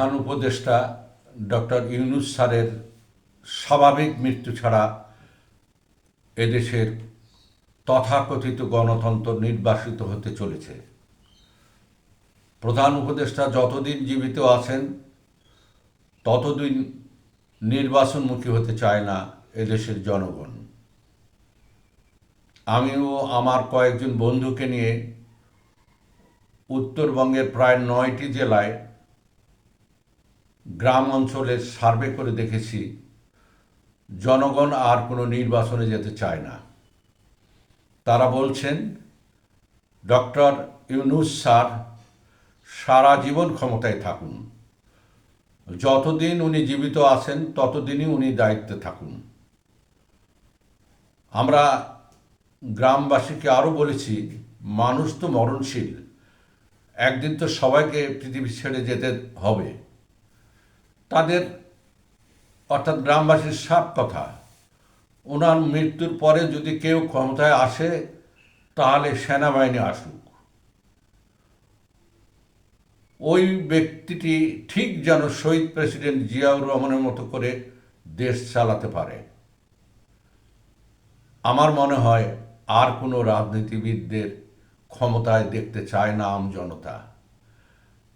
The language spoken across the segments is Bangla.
প্রধান উপদেষ্টা ডক্টর ইউনুস স্যারের স্বাভাবিক মৃত্যু ছাড়া এদেশের তথাকথিত গণতন্ত্র নির্বাসিত হতে চলেছে। প্রধান উপদেষ্টা যতদিন জীবিত আছেন, ততদিন নির্বাচনমুখী হতে চায় না এদেশের জনগণ। আমিও আমার কয়েকজন বন্ধুকে নিয়ে উত্তরবঙ্গের প্রায় নয়টি জেলায় গ্রাম অঞ্চলে সার্ভে করে দেখেছি, জনগণ আর কোনো নির্বাচনে যেতে চায় না। তারা বলছেন, ডক্টর ইউনুস স্যার, সারা জীবন ক্ষমতায় থাকুন। যতদিন উনি জীবিত আছেন, ততদিনই উনি দায়িত্বে থাকুন। আমরা গ্রামবাসীকে আরও বলেছি, মানুষ তো মরণশীল। একদিন তো সবাইকে পৃথিবী ছেড়ে যেতে হবে। তাদের, অর্থাৎ গ্রামবাসীর সাপ কথা। ওনার মৃত্যুর পরে যদি কেউ ক্ষমতায় আসে, তাহলে সেনাবাহিনী আসুক। ওই ব্যক্তিটি ঠিক যেন শহীদ প্রেসিডেন্ট জিয়াউর রহমানের মতো করে দেশ চালাতে পারে। আমার মনে হয় আর কোনো রাজনীতিবিদদের ক্ষমতায় দেখতে চায় না আম জনতা।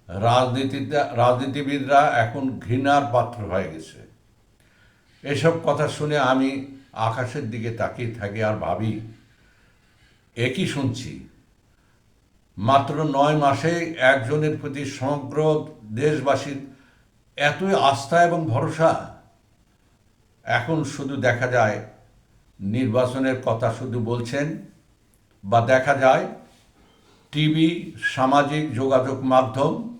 রাজনীতিটা রাজনীতিবিদরা এখন ঘৃণার পাত্র হয়ে গেছে। এসব কথা শুনে আমি আকাশের দিকে তাকিয়ে থাকি আর ভাবি একই শুনছি? মাত্র নয় মাসে একজনের প্রতি সমগ্র দেশবাসীর এতই আস্থা এবং ভরসা? এখন শুধু দেখা যায়, নির্বাচনের কথা শুধু বলছেন বা দেখা যায়, টিভি, সামাজিক যোগাযোগ মাধ্যম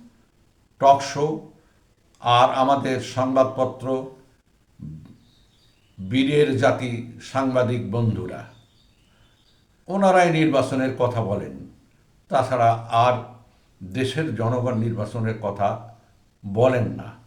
টক শো আর আমাদের সংবাদপত্র বীরের জাতি সাংবাদিক বন্ধুরা। ওনারাই নির্বাচনের কথা বলেন। তাছাড়া আর দেশের জনগণ নির্বাচনের কথা বলেন না।